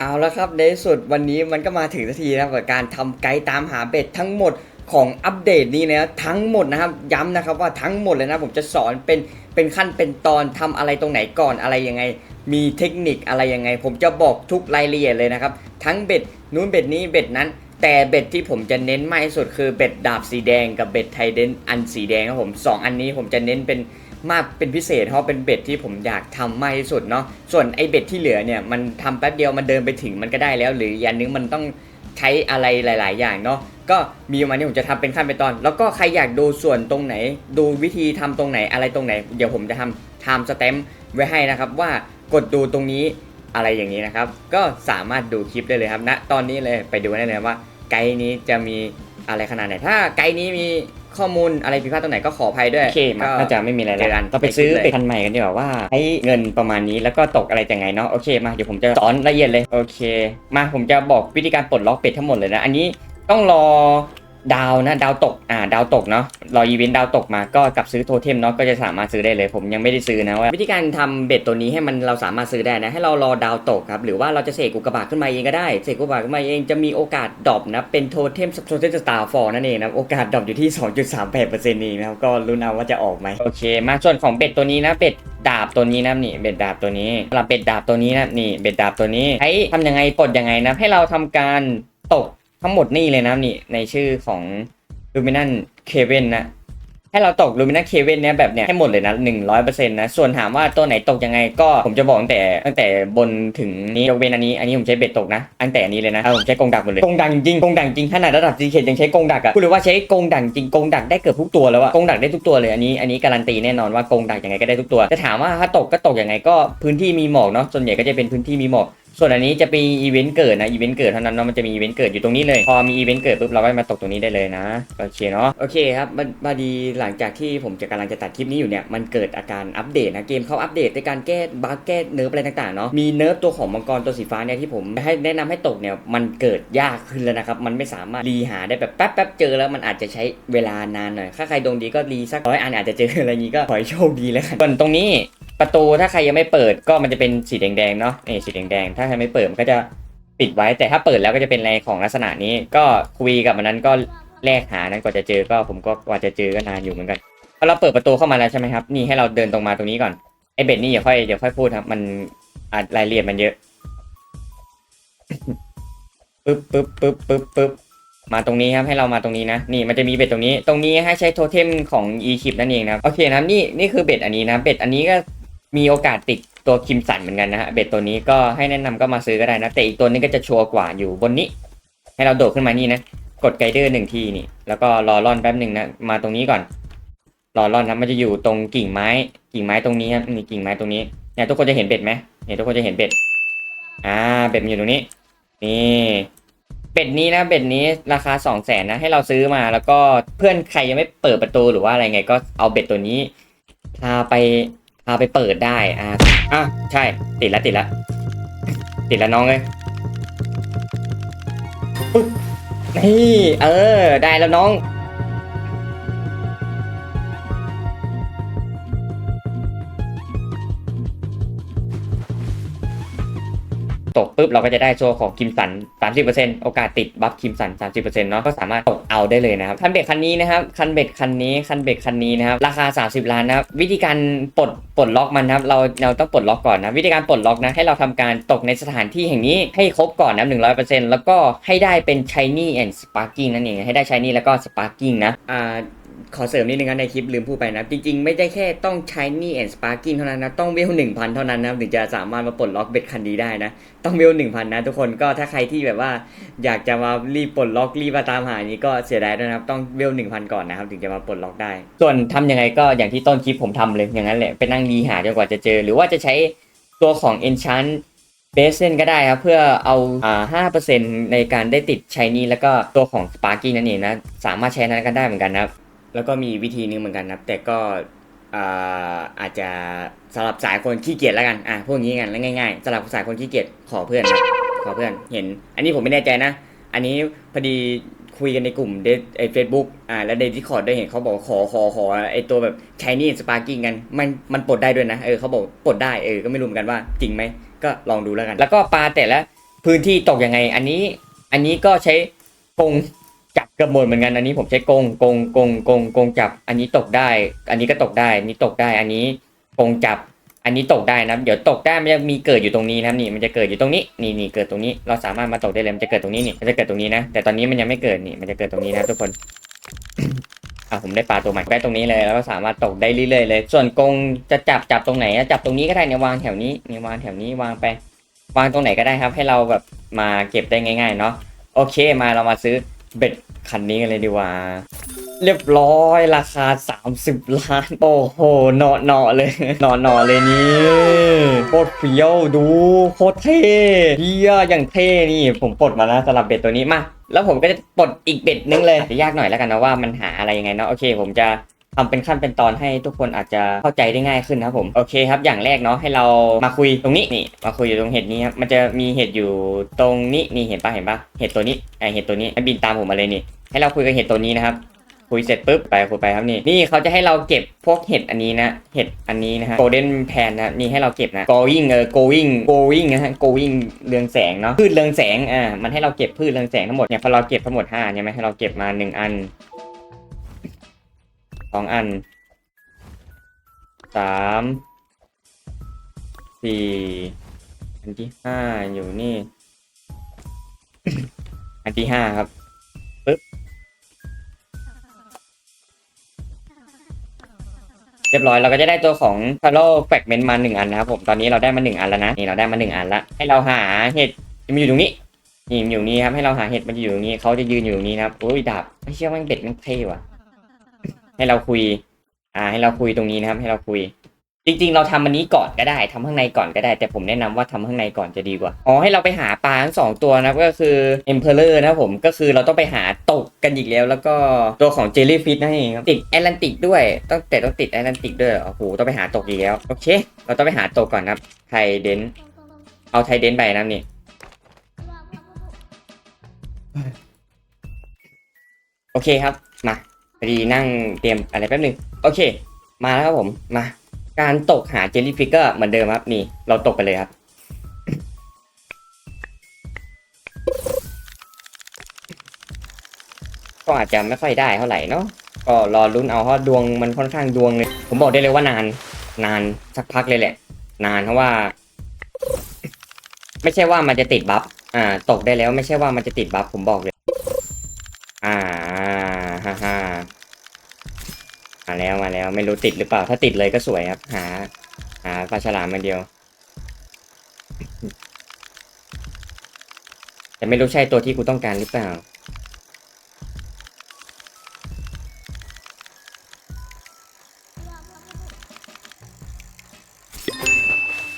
เอาละครับในสุดวันนี้มันก็มาถึงสักทีนะครับกับการทำไกด์ตามหาเบ็ดทั้งหมดของอัปเดตนี้นะทั้งหมดนะครับย้ำนะครับว่าทั้งหมดเลยนะผมจะสอนเป็นเป็นขั้นเป็นตอนทำอะไรตรงไหนก่อนอะไรยังไง มีเทคนิคอะไรยังไง ผมจะบอกทุกรายละเอียดเลยนะครับ ทั้งเบ็ดนู้นเบ็ดนี้เบ็ดนั้น แต่เบ็ดที่ผมจะเน้นมากที่สุดคือเบ็ดดาบสีแดงกับเบ็ดไทเดนอันสีแดงครับผมสองอันนี้ผมจะเน้นเป็น มากเป็นพิเศษเพราะเป็นเบ็ดที่ผมอยากทำมากที่สุดเนาะส่วนไอเบ็ดที่เหลือเนี่ยมันทำแป๊บเดียวมันเดินไปถึงมันก็ได้แล้ว หรืออย่างนึงมันต้องใช้อะไรหลาย ๆ อย่างเนาะก็มีประมาณนี้ผมจะทำเป็นขั้นเป็นตอน แล้วก็ใครอยากดูส่วนตรงไหน ดูวิธีทำตรงไหนอะไรตรงไหน เดี๋ยวผมจะทำ time stamp ไว้ให้นะครับว่ากดดูตรงนี้อะไรอย่างนี้นะครับ ก็สามารถดูคลิปได้เลยครับณตอนนี้เลยไปดูได้เลยว่าไกด์นี้จะมีอะไรขนาดไหน ถ้าไกด์นี้มี ข้อมูลอะไรผิดพลาดตรงไหนก็ขออภัยด้วย โอเคมาก็น่าจะไม่มีอะไรเจอกัแล้วนก็ไปซื้อไปคลิปเลยเป็ดคันใหม่กันดีกว่าว่าให้เงินประมาณนี้แล้วก็ตกอะไรยังไงเนาะโอเคมาเดี๋ยวผมจะสอนละเอียดเลยโอเค มาผมจะบอกวิธีการปลดล็อกเป็ดทั้งหมดเลยนะ อันนี้ต้องรอ ดาวนะดาวตกอ่าดาวตกเนาะรออีเวนต์ดาวตกมาก็กลับซื้อโทเทมเนาะก็จะสามารถซื้อได้เลยผมยังไม่ได้ซื้อนะว่าวิธีการทำเบ็ดตัวนี้ให้มันเราสามารถซื้อได้นะ ให้เรารอดาวตกครับหรือว่าเราจะเสกอุกกาบาตขึ้นมาเองก็ได้เสกอุกกาบาตขึ้นมาเองจะมีโอกาสดรอปนะเป็นโทเทมโทเทมสตาร์ฟอร์นั่นเองนะโอกาสดรอปอยู่ที่ 2.38%เองนะครับก็ลุ้นเอาว่าจะออกไหมโอเค มาส่วนของเบ็ดตัวนี้นะเบ็ดดาบตัวนี้นะนี่เบ็ดดาบตัวนี้สำหรับเบ็ดดาบตัวนี้นะนี่เบ็ดดาบตัวนี้ให้ทำยังไงปลดยังไงนะให้เราทำการตก ทั้งหมดนี่เลยนะนี่ในชื่อของ Luminant Kevin นะให้เราตก Luminant Kevin เนี่ยแบบเนี้ยให้หมดเลยนะ100%นะ ส่วนถามว่าตัวไหนตกยังไงก็ผมจะบอกตั้งแต่ตั้งแต่บนถึงนี้ยกเว้นอันนี้ อันนี้ผมใช้เบ็ดตกนะตั้งแต่นี้เลยนะเอาผมใช้กงดักหมดเลยกงดักจริงกงดักจริงขนาดระดับซีเคยังใช้กงดักอะพูดเลยว่าใช้กงดักจริงกงดักได้เกือบทุกตัวแล้วอะกงดักได้ทุกตัวเลยอันนี้อันนี้การันตีแน่นอนว่ากงดักยังไงก็ได้ทุกตัวแต่ถามว่าถ้าตกก็ตกยังไงก็พื้นที่มีหมอกเนาะส่วนใหญ่ก็จะเป็นพื้นที่มีหมอก ส่วนอันนี้จะเป็นอีเวนต์เกิดนะอีเวนต์เกิดเท่านั้นเนาะมันจะมีอีเวนต์เกิดอยู่ตรงนี้เลยพอมีอีเวนต์เกิดปุ๊บเราก็มาตกตรงนี้ได้เลยนะโอเคเนาะโอเคครับมันพอดีหลังจากที่ผมจะกำลังจะตัดคลิปนี้อยู่เนี่ยมันเกิดอาการอัปเดตนะเกมเขาอัปเดตในการแก้บั๊กแก้เนิร์ฟอะไรต่างๆเนาะมีเนิร์ฟตัวของมังกรตัวสีฟ้าเนี่ยที่ผมให้แนะนำให้ตกเนี่ยมันเกิดยากขึ้นแล้วนะครับมันไม่สามารถรีหาได้แบบแป๊บๆเจอแล้วมันอาจจะใช้เวลานานหน่อยถ้าใครดวงดีก็รีสักร้อยอันอาจจะเจออะไรอย่างนี้ก็ขอให้โชคดีแล้วกันส่วนตรงนี้ ประตูถ้าใครยังไม่เปิดก็มันจะเป็นสีแดงๆเนาะนี่สีแดงๆถ้าใครไม่เปิดมันก็จะปิดไว้แต่ถ้าเปิดแล้วก็จะเป็นอะไรของลักษณะนี้ ก็คุยกับมันนั้นก็แลกหานั้นกว่าจะเจอก็ผมก็กว่าจะเจอก็นานอยู่เหมือนกันพอเราเปิดประตูเข้ามาแล้วใช่ไหมครับนี่ให้เราเดินตรงมาตรงนี้ก่อนไอเบ็ดนี่เดี๋ยวค่อยเดี๋ยวค่อยพูดครับ มันอารายละเอียดมันเยอะปึ๊บปึ๊บปึ๊บปึ๊บปึ๊บมาตรงนี้ครับให้เรามาตรงนี้นะนี่มันจะมีเบ็ดตรงนี้ ตรงนี้ให้ใช้โทเทมของ e ค i p นั่นเองนะครับโอเคนะนี่นี่คือเบ็ดอันนี้นะเบ็ดอันนี้ก็ มีโอกาสติดตัวคิมสันเหมือนกันนะฮะเบ็ดตัวนี้ก็ให้แนะนำก็มาซื้อก็ได้นะ แต่อีกตัวนึงก็จะชัวร์กว่าอยู่บนนี้ ให้เราโดดขึ้นมานี่นะ กดไกด์เดอร์หนึ่งทีนี่ แล้วก็รอร่อนแป๊บหนึ่งนะ มาตรงนี้ก่อน รอร่อนนะมันจะอยู่ตรงกิ่งไม้ กิ่งไม้ตรงนี้ครับนี่กิ่งไม้ตรงนี้เนี่ยทุกคนจะเห็นเบ็ดไหมเนี่ยทุกคนจะเห็นเบ็ด อ่า เบ็ดมันอยู่ตรงนี้ นี่เบ็ดนี้นะเบ็ดนี้ราคาสองแสนนะให้เราซื้อมาแล้วก็เพื่อนใครยังไม่เปิดประตูหรือว่าอะไรไงก็เอาเบ็ดตัวนี้พาไป พาไปเปิดได้อ่าอะใช่ ติดแล้วติดแล้วติดแล้วน้องเลยปึ๊บนี่ เออ ได้แล้วน้อง ตกปุ๊บเราก็จะได้โชว์ของคิมสัน 30%โอกาสติดบัฟคิมสัน 30%เนาะก็สามารถตกเอาได้เลยนะครับ คันเบ็ดคันนี้นะครับ คันเบ็ดคันนี้ คันเบ็ดคันนี้นะครับ ราคา 30 ล้านนะครับ วิธีการปลดปลดล็อกมันนะครับ เราเราต้องปลดล็อกก่อนนะ วิธีการปลดล็อกนะ ให้เราทำการตกในสถานที่แห่งนี้ให้ครบก่อนนะ100%แล้วก็ให้ได้เป็น shiny and sparking นั่นเอง ให้ได้ shiny แล้วก็ sparking นะ อ่า ขอเสริมนิดนึงนะในคลิปลืมพูดไปนะ จริง ๆ ไม่ได้แค่ต้อง shiny and sparking เท่านั้นนะ ต้องเวลหนึ่งพันเท่านั้นนะ ถึงจะสามารถมาปลดล็อกเบ็ดคันนี้ได้นะ ต้องเวลหนึ่งพันนะทุกคนก็ถ้าใครที่แบบว่า อยากจะมารีบปลดล็อกรีบมาตามหานี้ก็เสียดายด้วยนะครับ ต้องเวลหนึ่งพันก่อนนะครับ ถึงจะมาปลดล็อกได้ ส่วนทำยังไงก็อย่างที่ต้นคลิปผมทำเลยอย่างนั้นแหละไปนั่งรีหาจนกว่าจะเจอ หรือว่าจะใช้ตัวของ enchant b a s e n ก็ได้ครับเพื่อเอาห้าเปอร์เซ็นในการได้ติดใช้นี้แล้วก็ตัวของ Sparky นั่นเองนะ สามารถใช้นั้นกันได้เหมือนกันนะครับ แล้วก็มีวิธีนึงเหมือนกันนะครับ แต่ก็อาจจะสำหรับสายคนขี้เกียจแล้วกันอะพวกนี้กันแล้วง่ายๆสำหรับสายคนขี้เกียจขอเพื่อนขอเพื่อนเห็น อันนี้ผมไม่แน่ใจนะ อันนี้พอดีคุยกันในกลุ่มเดไอเฟซบุ๊กอ่า แล้วในดิสคอร์ดได้เห็นเขาบอกขอขอขอไอตัวแบบชายนี่สปาร์กิ้งกัน มันมันปลดได้ด้วยนะ เออเขาบอกปลดได้เออก็ไม่รู้เหมือนกันว่าจริงไหมก็ลองดูแล้วกัน แล้วก็ปลาแต่ละพื้นที่ตกยังไง อันนี้ อันนี้ก็ใช้กรง จับกระหมดเหมือนกันอันนี้ผมใช้กงกงกงกงกงจับ อันนี้ตกได้ อันนี้ก็ตกได้อันนี้ตกได้ อันนี้กงจับ อันนี้ตกได้นะเดี๋ยวตกได้มันจะมีเกิดอยู่ตรงนี้นะนี่มันจะเกิดอยู่ตรงนี้นี่นี่เกิดตรงนี้ เราสามารถมาตกได้เลยมันจะเกิดตรงนี้นี่มันจะเกิดตรงนี้นะ แต่ตอนนี้มันยังไม่เกิดนี่มันจะเกิดตรงนี้นะทุกคนอะผมได้ปลาตัวใหม่ได้ตรงนี้เลยแล้วก็สามารถตกได้เรื่อยๆเลย ส่วนกงจะจับจับตรงไหนจับตรงนี้ก็ได้เนี่ยวางแถวนี้เนี่ยวางแถวนี้วางไป วางตรงไหนก็ได้ครับ ให้เราแบบมาเก็บได้ง่ายๆเนาะโอเคมาเรามาซื้อเบ็ด คันนี้กันเลยดีกว่า เรียบร้อยราคา 30 ล้าน โอ้โหเนาะเนาะเลยเนาะเนาะเลยนี่โคตรเฟี้ยวดูโคตรเท่เฮียอย่างเท่นี่ ผมปลดมาแล้วสำหรับเบ็ดตัวนี้มาแล้วผมก็จะปลดอีกเบ็ดนึงเลยจะยากหน่อยแล้วกันนะว่ามันหาอะไรยังไงเนาะโอเค ผมจะ ทำเป็นขั้นเป็นตอนให้ทุกคนอาจจะเข้าใจได้ง่ายขึ้นนะครับผมโอเคครับอย่างแรกเนาะให้เรามาคุยตรงนี้นี่มาคุยอยู่ตรงเห็ดนี้ครับมันจะมีเห็ดอยู่ตรงนี้นี่เห็นปะเห็นปะเห็ดตัวนี้ไอเห็ดตัวนี้ให้บินตามผมมาเลยนี่ ให้เราคุยกับเห็ดตัวนี้นะครับคุยเสร็จปุ๊บไปคุยไปครับนี่นี่เขาจะให้เราเก็บพวกเห็ดอันนี้นะเห็ดอันนี้นะฮะ golden pan นะนี่ให้เราเก็บนะ going เออ going going นะฮะ going เรืองแสงเนาะพืชเรืองแสงอ่ามันให้เราเก็บพืชเรืองแสงทั้งหมดเนี่ยพอเราเก็บทั้งหมดห้าเนี่ยไหมให้เราเก็บมาหนึ่งอัน สองอันสามสี่อันที่ห้าอยู่นี่ อันที่ห้าครับปึ๊บเรียบร้อยเราก็จะได้ตัวของ p a r o Fragment มาหนึ่งอันนะครับผมตอนนี้เราได้มาหนึ่งอันแล้วนะนี่เราได้มาหนึ่งอันละให้เราหาเห็ดมันอยู่ตรงนี้นี่มันอยู่นี่ครับให้เราหาเห็ดมันจะอยู่ตรงนี้เขาจะยืนอยู่ตรงนี้นะครับโอ้ยดาบไม่เชื่อว่าเด็ดมันเท่ว่ะ ให้เราคุย อ่า ให้เราคุยตรงนี้นะครับ ให้เราคุย จริง ๆ เราทำอันนี้ก่อนก็ได้ทำข้างในก่อนก็ได้ แต่ผมแนะนำว่าทำข้างในก่อนจะดีกว่า อ๋อ ให้เราไปหาปลาทั้งสองตัวนะครับก็คือ Emperor นะครับผม ก็คือเราต้องไปหาตกกันอีกแล้ว แล้วก็ตัวของ Jellyfish นั่นเองครับ ติดแอตแลนติกด้วย ต้องแต่ต้องติดแอตแลนติกด้วยเหรอโอ้โห ต้องไปหาตกอีกแล้ว โอเค เราต้องไปหาตกก่อนนะครับไทเดน เอาไทเดนไปนะนี่โอเคครับ มา พอดีนั่งเตรียมอะไรแป๊บหนึง โอเค มาแล้วครับผม มา การตกหาเจลลี่ฟิกเก็เหมือนเดิมครับ นี่ เราตกไปเลยครับ ก็อาจจะไม่ค่อยได้เท่าไหร่เนาะ ก็รอลุ้นเอาเพราะดวงมันค่อนข้างดวงเลย ผมบอกได้เลยว่านาน นานสักพักเลยแหละ นานเพราะว่า ไม่ใช่ว่ามันจะติดบัฟ อ่า ตกได้แล้วไม่ใช่ว่ามันจะติดบัฟผมบอกเลย อ่า มาแล้วมาแล้วไม่รู้ติดหรือเปล่า ถ้าติดเลยก็สวยครับ หา หาปลาฉลามมาเดียว แต่ไม่รู้ใช่ตัวที่กูต้องการหรือเปล่า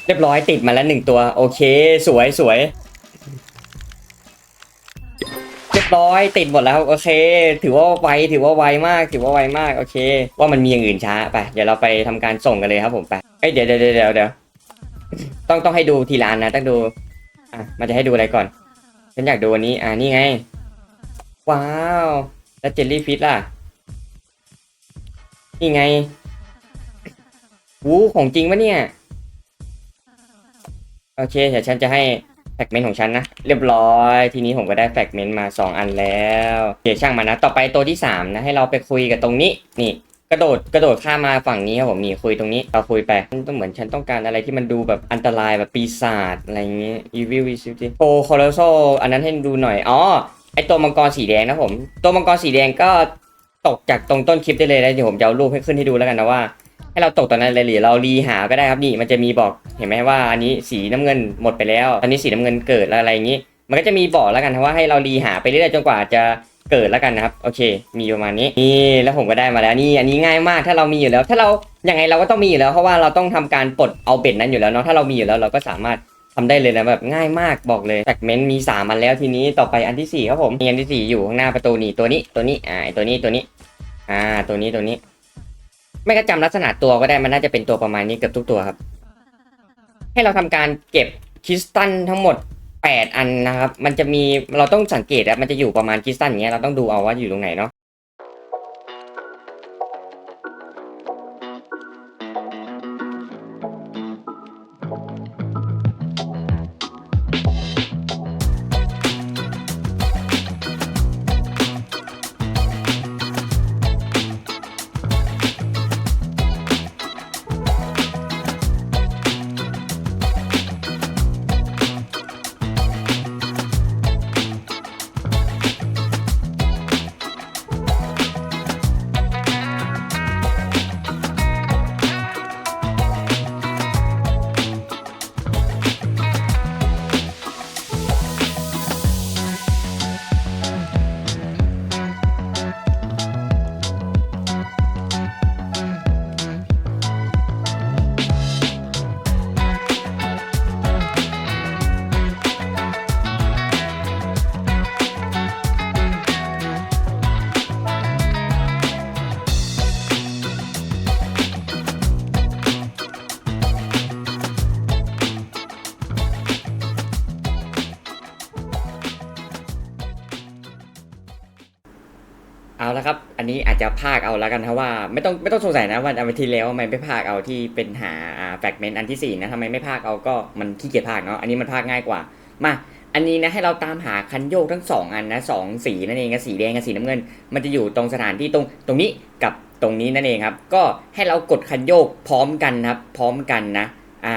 เรียบร้อยติดมาแล้วหนึ่งตัว โอเค สวยสวย ร้อยติดหมดแล้วโอเค ถือว่าไวถือว่าไวมากถือว่าไวมากโอเค ว่ามันมีอย่างอื่นช้าไปเดี๋ยวเราไปทำการส่งกันเลยครับผมไปเอ้ยเดี๋ยวเดี๋ยวเดี๋ยวเดี๋ยวต้องต้องให้ดูทีละอันนะต้องดูอะมันจะให้ดูอะไรก่อน ฉันอยากดูอันนี้อ่านี่ไง ว้าว แล้วเจลลี่ฟิชล่ะ นี่ไงวู้ของจริงปะเนี่ย โอเค เดี๋ยวฉันจะให้ แฟกเมนต์ของฉันนะ เรียบร้อย ทีนี้ผมก็ได้แฟกเมนต์มา 2 อันแล้วเดี๋ยวช่างมานะ ต่อไปตัวที่ 3 นะ ให้เราไปคุยกับตรงนี้ นี่กระโดดกระโดดข้ามมาฝั่งนี้ครับผมนี่คุยตรงนี้เราคุยไปมันต้องเหมือนฉันต้องการอะไรที่มันดูแบบอันตรายแบบปีศาจอะไรเงี้ย evil visibility โปคอร์โซอันนั้นให้ดูหน่อยอ๋อไอตัวมังกรสีแดงนะผม ตัวมังกรสีแดงก็ตกจากตรงต้นคลิปได้เลยนะเดี๋ยวผมจะเอารูปให้ขึ้นให้ดูแล้วกันนะว่า ให้เราตกตอนนั้นเลยหรือเรารีหาก็ได้ครับนี่มันจะมีบอกเห็นไหมว่าอันนี้สีน้ำเงินหมดไปแล้วตอนนี้สีน้ำเงินเกิดแล้วอะไรอย่างนี้ มันก็จะมีบอกแล้วกันว่าให้เรารีหาไปเรื่อยๆจนกว่าจะเกิดแล้วกันนะครับโอเค มีประมาณนี้นี่แล้วผมก็ได้มาแล้วนี่อันนี้ง่ายมากถ้าเรามีอยู่แล้ว ถ้าเราอย่างไงเราก็ต้องมีอยู่แล้ว เพราะว่าเราต้องทำการปลดเอาเบ็ดนั้นอยู่แล้วเนาะถ้าเรามีอยู่แล้วเราก็สามารถทำได้เลยนะแบบง่ายมากบอกเลยแฟกเมนต์มีสามันแล้วทีนี้ต่อไปอันที่สี่ครับผมมีอันที่สี่อยู่ข้างหน้าประตูนี่ตัวนี้ตัวนี้อ่าตัวนี้ตัวนี้อ่าตัวนี้ตัวนี้ ไม่ก็จำลักษณะตัวก็ได้มันน่าจะเป็นตัวประมาณนี้เกือบทุกตัวครับ ให้เราทำการเก็บคริสตัลทั้งหมด 8 อันนะครับ มันจะมีเราต้องสังเกตอะมันจะอยู่ประมาณคริสตัลอย่างเงี้ยเราต้องดูเอาว่าอยู่ตรงไหนเนาะ จะพากเอาแล้วกันครับว่าไม่ต้องไม่ต้องสงสัยนะว่าอันที่แล้วทำไมไม่พากเอาที่เป็นหาแฟกเมนต์อันที่สี่นะทำไมไม่พากเอาก็มันขี้เกียจพากเนาะอันนี้มันพากง่ายกว่ามาอันนี้นะให้เราตามหาคันโยกทั้งสองอันนะสองสีนั่นเองนะสีแดงกับสีน้ำเงิน มันจะอยู่ตรงสถานที่ตรงตรงนี้กับตรงนี้นั่นเองครับ ก็ให้เรากดคันโยกพร้อมกันนะครับ พร้อมกันนะอ่า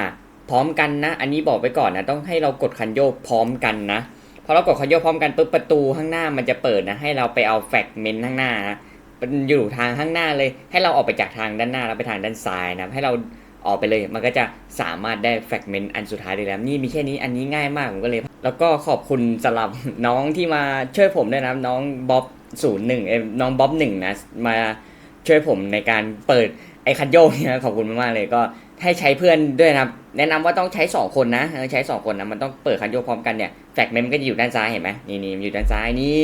พร้อมกันนะ อันนี้บอกไว้ก่อนนะต้องให้เรากดคันโยกพร้อมกันนะพอเรากดคันโยกพร้อมกันปุ๊บประตูข้างหน้ามันจะเปิดนะให้เราไปเอาแฟกเมนต์ข้างหน้านะ มันอยู่ทางข้างหน้าเลย ให้เราออกไปจากทางด้านหน้าแล้วไปทางด้านซ้ายนะให้เราออกไปเลย มันก็จะสามารถได้แฟกเมนต์อันสุดท้ายเลยแล้วนี่มีแค่นี้อันนี้ง่ายมากผมก็เลย แล้วก็ขอบคุณสำหรับน้องที่มาช่วยผมด้วยนะน้องบ๊อบศูนย์หนึ่งน้องบ๊อบหนึ่งนะมาช่วยผมในการเปิดไอ้คันโยกเนี่ยขอบคุณมากๆเลยก็ ให้ใช้เพื่อนด้วยนะครับ แนะนำว่าต้องใช้2คนนะใช้2คนนะมันต้องเปิดคันโยกพร้อมกันเนี่ยแฟกเมมก็จะอยู่ด้านซ้ายเห็นไหมนี่นี่มันอยู่ด้านซ้ายนี่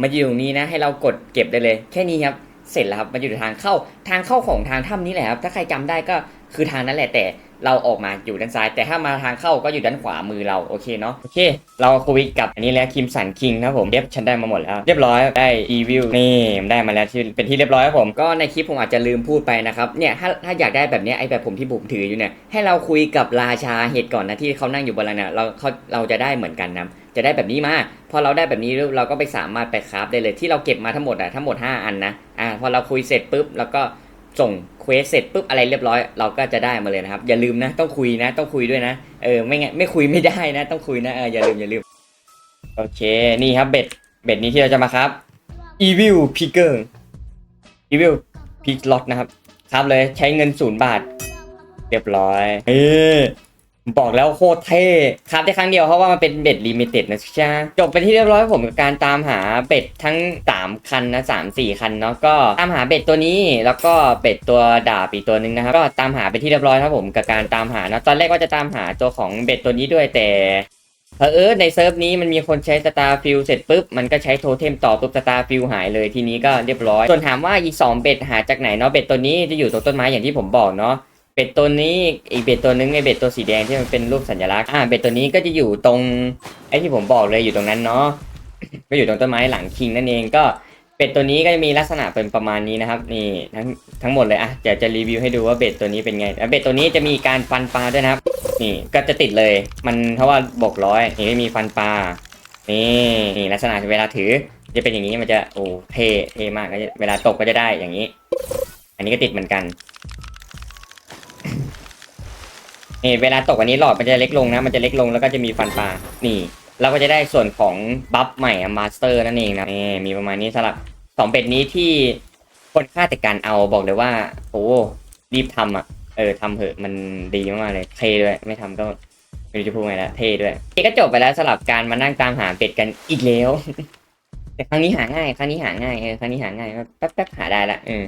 มันอยู่ตรงนี้นะ ให้เรากดเก็บได้เลย แค่นี้ครับเสร็จแล้วครับมันอยู่ทางเข้าทางเข้าของทางถ้ำนี้แหละครับถ้าใครจำได้ก็ คือทางนั้นแหละแต่เราออกมาอยู่ด้านซ้าย แต่ถ้ามาทางเข้าก็อยู่ด้านขวามือเราโอเคเนาะโอเค เราคุยกับอันนี้แล้วคิมสันคิงนะผมเรียบฉันได้มาหมดแล้ว เรียบร้อยได้อีวิวนี่ได้มาแล้วที่เป็นที่เรียบร้อยครับผมก็ในคลิปผมอาจจะลืมพูดไปนะครับเนี่ยถ้าถ้าอยากได้แบบนี้ไอ้แบบผมที่ผมถืออยู่เนี่ยให้เราคุยกับราชาเห็ดก่อนนะที่เขานั่งอยู่บนนั้นเนี่ยเราเขาเราจะได้เหมือนกันนะจะได้แบบนี้มาพอเราได้แบบนี้เราก็ไปสามารถไปคราฟได้เลยที่เราเก็บมาทั้งหมดอะทั้งหมด 5 อันนะอ่าพอเราคุยเสร็จปุ๊บแล้วก็ ส่งเควสเสร็จปุ๊บอะไรเรียบร้อย เราก็จะได้มาเลยนะครับ อย่าลืมนะ ต้องคุยนะ ต้องคุยด้วยนะเออไม่งั้นไม่คุยไม่ได้นะ ต้องคุยนะเอออย่าลืมอย่าลืมโอเคนี่ครับเบ็ดเบ็ดนี้ที่เราจะมาครับ Evil Picker Evil Pick Lot นะครับ ครับเลยใช้เงินศูนย์บาท เรียบร้อยเฮ้ บอกแล้วโคตรเท่ครับได้ครั้งเดียวเพราะว่ามันเป็นเบ็ดลิมิเต็ดนะจ๊ะจบไปที่เรียบร้อยผมกับการตามหาเบ็ดทั้ง 3 คันนะสามสี่คันเนาะก็ตามหาเบ็ดตัวนี้แล้วก็เบ็ดตัวดาบอีกตัวหนึ่งนะครับก็ตามหาไปที่เรียบร้อยครับผมกับการตามหานะตอนแรกว่าจะตามหาตัวของเบ็ดตัวนี้ด้วยแต่เผอิญในเซิร์ฟนี้มันมีคนใช้สตาร์ฟิลเสร็จปุ๊บ มันก็ใช้โทเทมต่อปุ๊บสตาร์ฟิลหายเลยทีนี้ก็เรียบร้อย ส่วนถามว่าอีสองเบ็ดหาจากไหนเนาะเบ็ดตัวนี้จะอยู่ตรงต้นไม้อย่างที่ผมบอกเนาะ บ็ดตัวนี้อีกเบ็ดตัวนึงไอเบ็ดตัวสีแดงที่มันเป็นรูปสัญลักษณ์อ่าเบ็ดตัวนี้ก็จะอยู่ตรงไอที่ผมบอกเลยอยู่ตรงนั้นเนาะก็อยู่ตรงต้นไม้หลังคิงนั่นเองก็เป็ดตัวนี้ก็จะมีลักษณะเป็นประมาณนี้นะครับนี่ทั้งทั้งหมดเลยอะเดี๋ยวจะรีวิวให้ดูว่าเบ็ดตัวนี้เป็นไงแล้วเบ็ดตัวนี้จะมีการฟันปลาด้วยนะครับ นี่ก็จะติดเลย มันเพราะว่าบกร้อยนี่ไม่มีฟันปลานี่นี่ลักษณะเวลาถือ จะเป็นอย่างนี้มันจะโอ้เท่เท่มากก็เวลาตกก็จะได้อย่างนี้ อันนี้ก็ติดเหมือนกัน นี่เวลาตกอันนี้หลอดมันจะเล็กลงนะ มันจะเล็กลงแล้วก็จะมีฟันปลา นี่ เราก็จะได้ส่วนของบัฟใหม่มาสเตอร์นั่นเองนะนี่มีประมาณนี้สำหรับสองเบ็ดนี้ที่คนค่าแต่การเอาบอกเลยว่าโอ้รีบทำอะ เออทำเถอะมันดีมากเลยเท่ด้วยไม่ทำก็ไม่รู้จะพูดไงล้วเท่ด้วยนี่ก็จบไปแล้วสำหรับการมานั่งตามหาเป็ดกันอีกแล้วแต่ครั้งนี้หาง่าย ครั้งนี้หาง่ายเออครั้งนี้หาง่ายแป๊บแป๊บๆหาได้ละเออ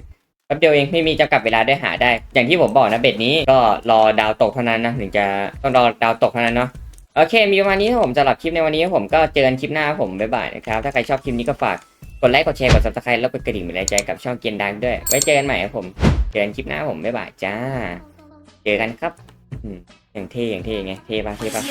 แป๊บเดียวเองไม่มีจำกัดเวลาได้หาได้ อย่างที่ผมบอกนะเบ็ดนี้ก็รอดาวตกเท่านั้นนะถึงจะต้องรอดาวตกเท่านั้นเนาะโอเค มีประมาณนี้ครับผมสำหรับคลิปในวันนี้ผมก็เจอกันคลิปหน้าผมบ๊ายบายนะครับ ถ้าใครชอบคลิปนี้ก็ฝากกดไลค์กดแชร์กด subscribe แล้วกดกระดิ่งเป็นแรงใจกับช่องเกียนดังด้วยไว้เจอกันใหม่ครับผมเจอกันคลิปหน้าผมบ๊ายบายจ้า เจอกันครับอย่างเท่อย่างเท่ไงเท่ปะเท่ปะ